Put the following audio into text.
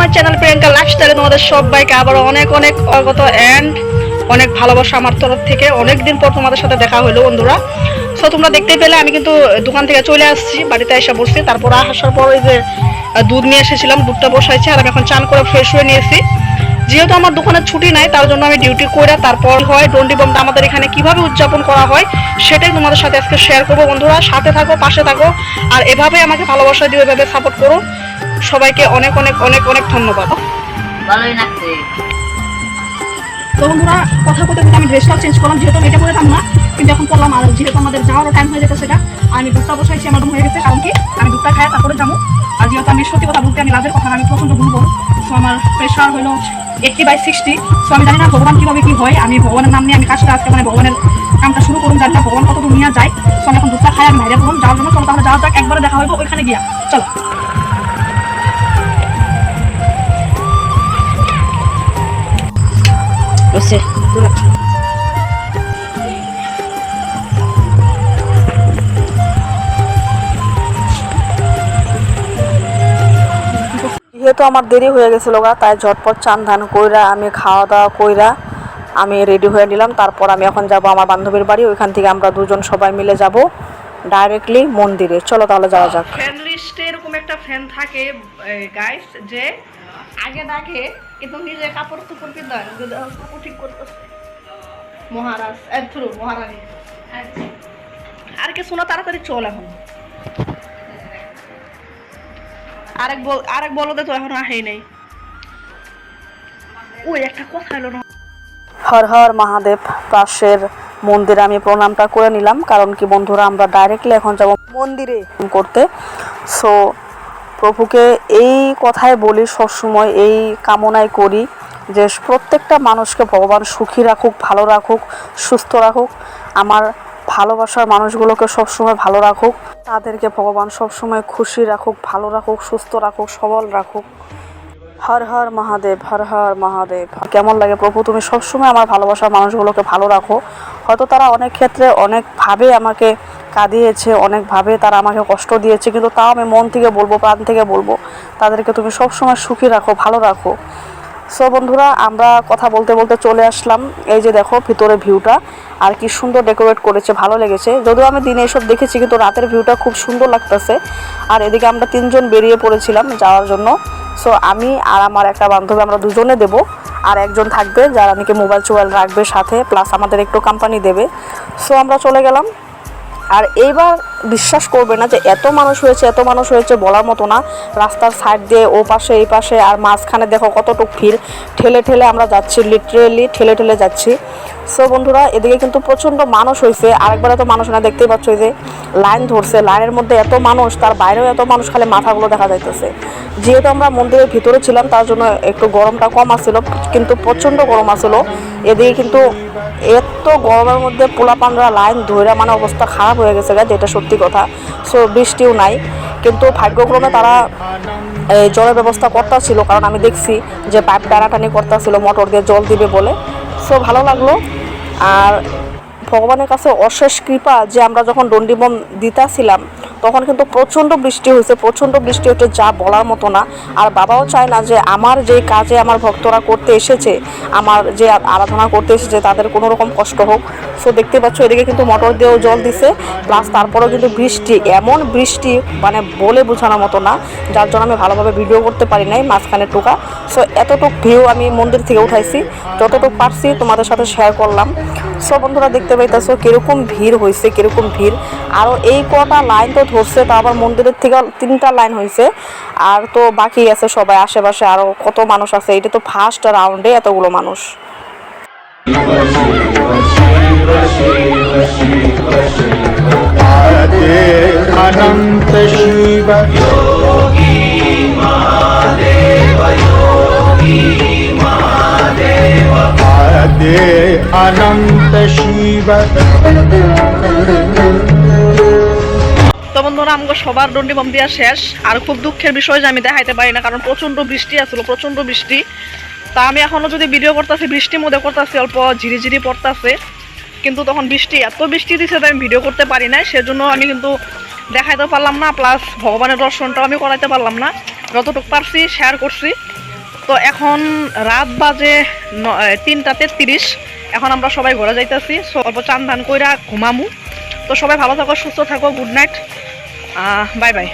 My channel Priyanka লাইফস্টাইলে তোমাদের সবাইকে আবার অনেক অনেক অগত অ্যান্ড অনেক ভালোবাসা আমার তরফ থেকে। অনেক দিন পর তোমাদের সাথে দেখা হলো বন্ধুরা। সো তোমরা দেখতে পেলে, আমি কিন্তু দোকান থেকে চলে আসছি, বাড়িতে এসে বসছি। তারপর আসার পর ওই যে দুধ নিয়ে এসেছিলাম, দুধটা বসাইছি, আর আমি এখন চান করে ফ্রেশ হয়ে নিয়েছি। যেহেতু আমার দোকানে ছুটি নাই, তার জন্য আমি ডিউটি করে তারপর হয় ডন্ডি বমটা আমাদের এখানে কীভাবে উদযাপন করা হয়, সেটাই তোমাদের সাথে আজকে শেয়ার করব বন্ধুরা। সাথে থাকো, পাশে থাকো, আর এভাবে আমাকে ভালোবাসা দিও, এভাবে সাপোর্ট করো। সবাইকে অনেক অনেক অনেক অনেক ধন্যবাদ। ভালোই লাগছে। তো বন্ধুরা কথা বলতে বলতে আমি ড্রেসটা চেঞ্জ করলাম যেহেতু আমি এটা পরেতাম না কিন্তু এখন করলাম আর যেহেতু আমাদের যাওয়ারও টাইম হয়ে যেতে সেটা আমি দুধটা বসাইছি আমার হয়ে গেছে কারণ কি আমি দুধটা খাই তারপরে যাব। আর যেহেতু আমি সত্যি কথা বলতে আমি লাজের কথা আমি প্রচণ্ড ভুলবো সো আমার প্রেশার হলো এইটটি বাই সিক্সটি সো আমি জানি না ভগবান কীভাবে কি হয় আমি ভগবানের নাম নিয়ে আমি কাজটা আজকে মানে ভগবানের কামটা শুরু করুন জানি না ভগবান কতদূর নিয়ে যায়। সো আমি এখন দুধটা খাই আমি বাইরে করুন যাওয়ার জন্য চলো তাহলে যাওয়া যাক একবারে দেখা হইব ওইখানে গিয়া। চলো। যেহেতু আমার দেরি হয়ে গেছিল গা তাই ঝটপট চান ধান কইরা আমি খাওয়া দাওয়া কইরা আমি রেডি হয়ে নিলাম। তারপর আমি এখন যাব আমার বান্ধবীর বাড়ি ওইখান থেকে আমরা দুজন সবাই মিলে যাব ডাইরেক্টলি মন্দিরে। চলো তাহলে যাওয়া যাক। ফ্যান লিস্টে এরকম একটা ফ্যান থাকে গাইস যে আগে ডাকে কিন্তু নিজে কাপড় চোপড় কিন্তু কাপড় ঠিক করতেছে। মহারাজ থ্রু মহারানী। আর কে শোনা তাড়াতাড়ি চল এখন। আরেক বল আরেক বলদে তো এখন আহেই নাই। ওই একটা কথা এলো না। হর হর মহাদেব পাশের মন্দিরে আমি প্রণামটা করে নিলাম কারণ কি বন্ধুরা আমরা ডাইরেক্টলি এখন যাব মন্দিরে করতে। সো প্রভুকে এই কথাই বলি সবসময়, এই কামনাই করি যে প্রত্যেকটা মানুষকে ভগবান সুখী রাখুক, ভালো রাখুক, সুস্থ রাখুক, আমার ভালোবাসার মানুষগুলোকে সবসময় ভালো রাখুক, তাদেরকে ভগবান সবসময় খুশি রাখুক, ভালো রাখুক, সুস্থ রাখুক, সবল রাখুক। হর হর মহাদেব, হর হর মহাদেব। কেমন লাগে প্রভু, তুমি সবসময় আমার ভালোবাসার মানুষগুলোকে ভালো রাখো। হয়তো তারা অনেক ক্ষেত্রে অনেকভাবে আমাকে কাঁদিয়েছে অনেকভাবে তারা আমাকে কষ্ট দিয়েছে, কিন্তু তাও আমি মন থেকে বলব, প্রাণ থেকে বলব, তাদেরকে তুমি সবসময় সুখী রাখো, ভালো রাখো। সো বন্ধুরা, আমরা কথা বলতে বলতে চলে আসলাম। এই যে দেখো ভিতরে ভিউটা, আর কি সুন্দর ডেকোরেট করেছে, ভালো লেগেছে। যদিও আমি দিনে এসব দেখেছি, কিন্তু রাতের ভিউটা খুব সুন্দর লাগতেছে। আর এদিকে আমরা তিনজন বেরিয়ে পড়েছিলাম যাওয়ার জন্য। সো আমি আর আমার একটা বান্ধবী, আমরা দুজনে দেব, আর একজন থাকবে যারা নাকি মোবাইল চোবাইল রাখবে সাথে প্লাস আমাদের একটু কোম্পানি দেবে। সো আমরা চলে গেলাম। আর এইবার বিশ্বাস করবে না যে এত মানুষ হয়েছে, এত মানুষ হয়েছে বলার মতো না। রাস্তার সাইড দিয়ে ও পাশে, এই পাশে, আর মাঝখানে দেখো কতটুক ভিড় ঠেলে ঠেলে আমরা যাচ্ছি লিটারেলি ঠেলে ঠেলে যাচ্ছি। সো বন্ধুরা, এদিকে কিন্তু প্রচণ্ড মানুষ হয়েছে। আরেকবার এত মানুষ না, দেখতেই পাচ্ছ যে লাইন ধরছে। লাইনের মধ্যে এত মানুষ, তার বাইরেও এত মানুষ খালি মাথাগুলো দেখা যাইতেছে। যেহেতু আমরা মন্দিরের ভিতরে ছিলাম, তার জন্য একটু গরমটা কম আসছিল কিন্তু প্রচণ্ড গরম আসছিল এদিকে কিন্তু এত গরমের মধ্যে পোলাপানরা লাইন ধরে মানে অবস্থা খারাপ হয়ে গেছে গা, যেটা সত্যি কথা। সো বৃষ্টিও নাই। কিন্তু ভাগ্যক্রমে তারা এই জলের ব্যবস্থা করতে ছিল কারণ আমি দেখছি যে পাইপ টানাটানি করতে ছিল মোটর দিয়ে জল দিবে বলে। সো ভালো লাগল। আর ভগবানের কাছে অশেষ কৃপা যে আমরা যখন দণ্ডিবম দিতাছিলাম, তখন কিন্তু প্রচণ্ড বৃষ্টি হয়েছে, প্রচণ্ড বৃষ্টি হচ্ছে যা বলার মতো না। আর বাবাও চায় না যে আমার যে কাজে আমার ভক্তরা করতে এসেছে, আমার যে আরাধনা করতে এসেছে, তাদের কোনো রকম কষ্ট হোক। সো দেখতে পাচ্ছ, এদিকে কিন্তু মোটর দিয়েও জল দিছে প্লাস তারপরেও কিন্তু বৃষ্টি, এমন বৃষ্টি মানে বলে বোঝানোর মতো না, যার জন্য আমি ভালোভাবে ভিডিও করতে পারি নাই মাঝখানে টোকা। সো এতটুক ভিউ আমি মন্দির থেকে উঠাইছি, যতটুক পারছি তোমাদের সাথে শেয়ার করলাম। সো বন্ধুরা দেখতে পাইতেছো কিরকম ভিড় হয়েছে কিরকম ভিড় আরও এই কটা লাইন তো ধরছে তা আবার মন্দিরের থেকে তিনটা লাইন হয়েছে আর তো বাকি আছে সবাই আশেপাশে আরও কত মানুষ আছে এটা তো ফার্স্ট রাউন্ডে এতগুলো মানুষ आदे अनंत शिव आदे अनंत शिव তো বন্ধুরা আমাকে সবার দণ্ডি বম দেওয়া শেষ আর খুব দুঃখের বিষয় যে আমি দেখাইতে পারি না কারণ প্রচন্ড বৃষ্টি আসলো প্রচন্ড বৃষ্টি তা আমি এখনো যদি ভিডিও করতেছি বৃষ্টির মধ্যে করতেছি অল্প ঝিরিঝিরি পড়তেছে কিন্তু তখন বৃষ্টি এত বৃষ্টি দিছে যে আমি ভিডিও করতে পারি না সেজন্য আমি কিন্তু দেখাইতে পারলাম না প্লাস ভগবানের দর্শনটাও আমি করাইতে পারলাম না যতটুকু পারছি শেয়ার করছি তো এখন রাত বাজে তিনটা তেত্রিশ। এখন আমরা সবাই ঘোরা যাইতেছি। অল্প চান ধান কইরা ঘুমামু। তো সবাই ভালো থাকো, সুস্থ থাকো গুড নাইট বাই বাই